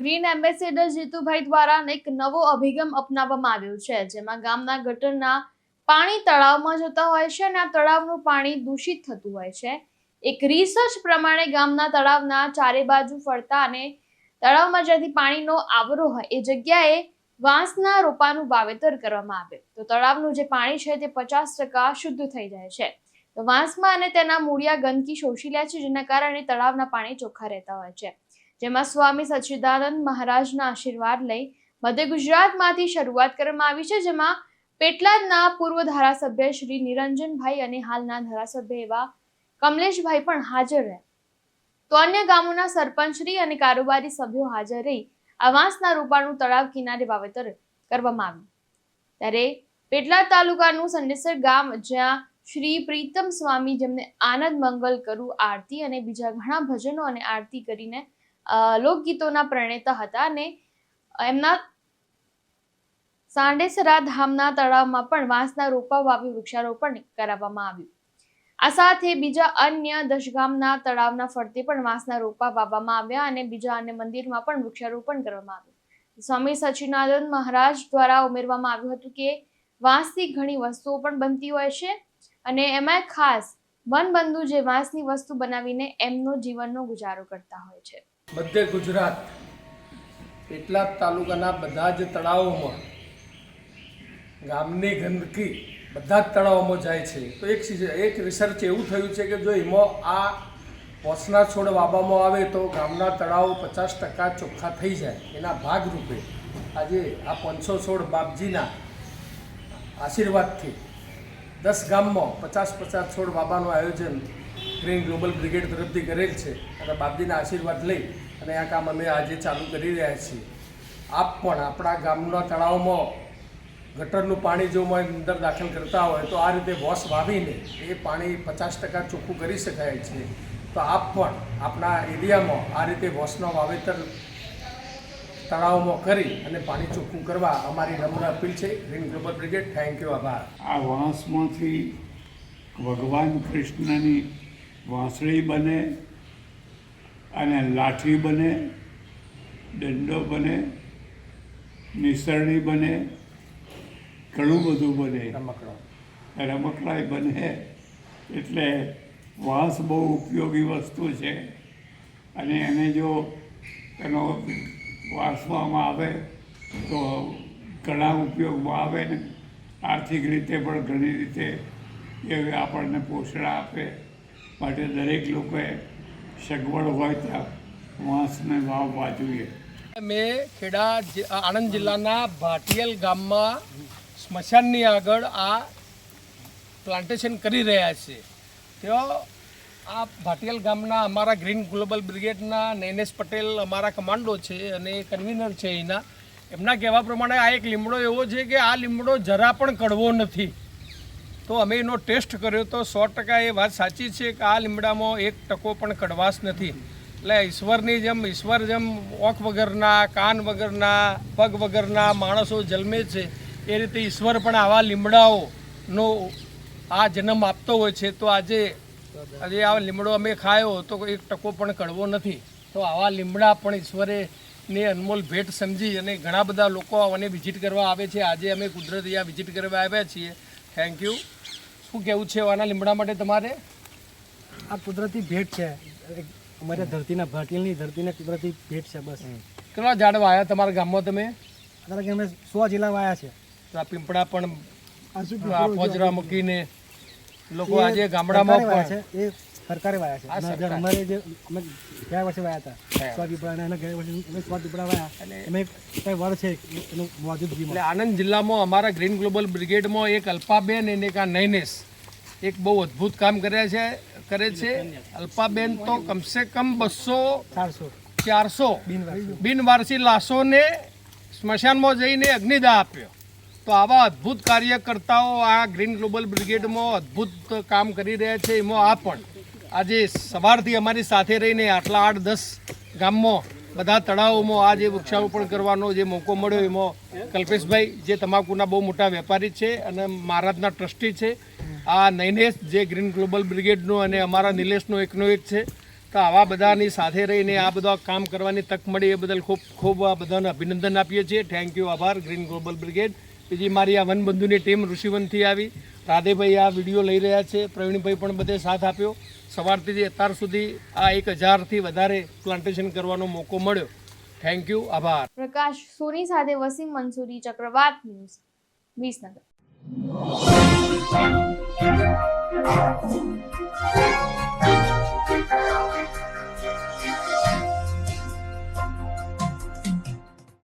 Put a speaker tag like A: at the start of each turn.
A: Green ambassador Jitubhai દ્વારા એક નવો અભિગમ અપનાવવામાં આવ્યો છે, જેમાં ગામના ગટરના પાણી તળાવમાં જતા હોય છે અને આ તળાવનું પાણી દૂષિત થતું હોય છે. એક રિસર્ચ પ્રમાણે ગામના તળાવના ચારે બાજુ ફરતા અને તળાવમાં જ્યાંથી પાણીનો આવરો હોય, એ જગ્યાએ વાંસના રોપાનું વાવેતર કરવામાં આવે તો તળાવનું જે પાણી છે તે પચાસ ટકા શુદ્ધ થઈ જાય છે. તો વાંસમાં અને તેના મૂળિયા ગંદકી શોષી લે છે, જેના કારણે તળાવના પાણી ચોખ્ખા રહેતા હોય છે. જેમાં સ્વામી સચ્ચિદાનંદ મહારાજના આશીર્વાદ લઈ મધ્ય ગુજરાતમાંથી શરૂઆત કરવામાં આવી છે, જેમાં પેટલાદના પૂર્વ ધારાસભ્ય શ્રી નિરંજનભાઈ અને હાલના ધારાસભ્ય એવા કમલેશભાઈ પણ હાજર રહ્યા. તો અન્ય ગામોના સરપંચશ્રી અને કારોબારી સભ્યો હાજર રહી આ વાંસના તળાવ કિનારે વાવેતર કરવામાં આવ્યું. ત્યારે પેટલાદ તાલુકાનું સંડેસર ગામ, જ્યાં શ્રી પ્રીતમ સ્વામી જેમને આનંદ મંગલ કરું, આરતી અને બીજા ઘણા ભજનો અને આરતી કરીને લોકગીતોના પ્રણેતા હતા અને એમના સાંડેસરા ધામના તળાવમાં પણ વાંસના રોપા વાવી વૃક્ષારોપણ કરાવવામાં આવ્યું. આ સાથે બીજા અન્ય દશગામના તળાવના ફરતે પણ વાંસના રોપા વાવવામાં આવ્યા અને બીજા અન્ય મંદિરમાં પણ વૃક્ષારોપણ કરવામાં આવ્યું. સ્વામી સચિનાનંદ મહારાજ દ્વારા ઉમેરવામાં આવ્યું હતું કે વાંસથી ઘણી વસ્તુઓ પણ બનતી હોય છે અને એમાં ખાસ વનબંધુ જે વાંસની વસ્તુ બનાવીને એમનો જીવનનો ગુજારો કરતા હોય છે.
B: મધ્ય ગુજરાત પેટલાદ તાલુકાના બધા જ તળાવોમાં, ગામની ગંદકી બધા જ તળાવોમાં જાય છે. તો એક એક રિસર્ચ એવું થયું છે કે જો એમાં આ પોસના છોડ વાવવામાં આવે તો ગામના તળાવો પચાસ ટકા ચોખ્ખા થઈ જાય, એના ભાગરૂપે. આજે આ પાંચસો છોડ બાપજીના આશીર્વાદથી દસ ગામમાં પચાસ પચાસ છોડ વાવવાનું આયોજન ગ્રીન ગ્લોબલ બ્રિગેડ તરફથી કરેલ છે અને બાપજીના આશીર્વાદ લઈ અને આ કામ અમે આજે ચાલુ કરી રહ્યા છીએ. આપ પણ આપણા ગામના તળાવમાં ગટરનું પાણી જો અંદર દાખલ કરતા હોય તો આ રીતે વોશ વાવીને એ પાણી પચાસ ટકા ચોખ્ખું કરી શકાય છે. તો આપ પણ આપણા એરિયામાં આ રીતે વોશનો વાવેતર તળાવમાં કરી અને પાણી ચોખ્ખું કરવા અમારી નમ્ર અપીલ છે. Green global brigade, thank you, આભાર.
C: આ વાંસમાંથી ભગવાન કૃષ્ણની વાંસળી બને અને લાઠી બને દંડો બને નિસરણી બને ઘણું બધું બને.
B: રમકડો.
C: રમકડાય બને. એટલે વાંસ બહુ ઉપયોગી વસ્તુ છે. અને એને જો એનો વાસવામાં આવે તો ઘણા ઉપયોગમાં આવે ને. આર્થિક રીતે પણ ઘણી રીતે એ આપણને પોષણ આપે. માટે દરેક લોકોએ સગવડ હોય ત્યાં વાંસને વાવવા જોઈએ
B: મેં ખેડા આણંદ જિલ્લાના ભાટિયલ ગામમાં સ્મશાનની આગળ આ પ્લાન્ટેશન કરી રહ્યા છે. તેઓ આ ભાટિયલ ગામના અમારા ગ્રીન ગ્લોબલ બ્રિગેડના નૈનેશ પટેલ અમારા કમાન્ડો છે અને કન્વીનર છે એના. એમના કહેવા પ્રમાણે આ એક લીમડો એવો છે કે આ લીમડો જરા પણ કડવો નથી. તો અમે એનો ટેસ્ટ કર્યો તો સો ટકા એ વાત સાચી છે કે આ લીમડામાં એક ટકો પણ કડવાશ નથી. એટલે ઈશ્વરની જેમ, ઈશ્વર જેમ ઓખ વગરના, કાન વગરના, પગ વગરના માણસો જન્મે છે, એ રીતે ઈશ્વર પણ આવા લીમડાઓનો આ જન્મ આપતો હોય છે. તો આજે આજે આ લીમડો અમે ખાયો તો એક ટકો પણ કડવો નથી. તો આવા લીમડા પણ ઈશ્વરે ને અનમોલ ભેટ સમજી અને ઘણા બધા લોકો મને વિઝિટ કરવા આવે છે. આજે અમે કુદરતી આ વિઝિટ કરવા આવ્યા છીએ. Thank you. શું કહેવું છે આના લીમડા માટે તમારે?
D: આ કુદરતી ભેટ છે. અમારા અમારે ધરતીના ભાટિલની ધરતીને કુદરતી ભેટ છે બસ.
B: કેટલા ઝાડવા આવ્યા તમારા ગામમાં તમે?
D: અત્યારે કે અમે સો જિલ્લા આવ્યા છે.
B: તો આ પીંપળા પણ
D: આ શું
B: મૂકીને લોકો આજે ગામડામાં પણ
D: છે. એ સરકારે વાયા છે. અમારે જે અમે ગયા વર્ષે વાયા હતા. સો પીપળા અને ગયા વર્ષે અમે સો દીપડા વાયા અમે કઈ વડ છે એનું મોજૂદગીમાં
B: એટલે આણંદ જિલ્લામાં અમારા ગ્રીન ગ્લોબલ બ્રિગેડમાં એક અલ્પાબેન અને એક આ નૈનેશ એક બહુ અદ્ભુત કામ કર્યા છે કરે છે. અલ્પાબેન તો કમસે કમ બસો
D: ચારસો.
B: ચારસો. બિનવારસી લાશોને સ્મશાનમાં જઈને અગ્નિદાહ આપ્યો. તો આવા અદ્ભુત કાર્યકર્તાઓ આ ગ્રીન ગ્લોબલ બ્રિગેડમાં અદ્ભુત કામ કરી રહ્યા છે. એમાં આ પણ આજે સવારથી અમારી સાથે રહીને આટલા આઠ દસ ગામમાં, બધા તળાવોમાં આ જે વૃક્ષારોપણ કરવાનો જે મોકો મળ્યો એમાં કલ્પેશભાઈ, જે તમાકુના બહુ મોટા વેપારી છે અને મહારાજના ટ્રસ્ટી છે. આ નૈનેશ, જે ગ્રીન ગ્લોબલ બ્રિગેડનો અને અમારા નિલેશનો એકનો એક છે. તો આવા બધાની સાથે રહીને આ બધા કામ કરવાની તક મળી એ બદલ ખૂબ ખૂબ આ બધાને અભિનંદન આપીએ છીએ. થેન્ક યુ આભાર, ગ્રીન ગ્લોબલ બ્રિગેડ. બીજી મારી આ વનબંધુની ટીમ ઋષિવનથી આવી. રાધેભાઈ આ વીડિયો લઈ રહ્યા છે. પ્રવીણભાઈ પણ બધે સાથ આપ્યો. સવારથી અત્યાર સુધી આ એક હજારથી વધારે પ્લાન્ટેશન કરવાનો મોકો મળ્યો. થેન્ક યુ આભાર.
A: પ્રકાશ સોની સાથે વસીમ મંસૂરી, ચક્રવાત ન્યૂઝ, વિસનગર.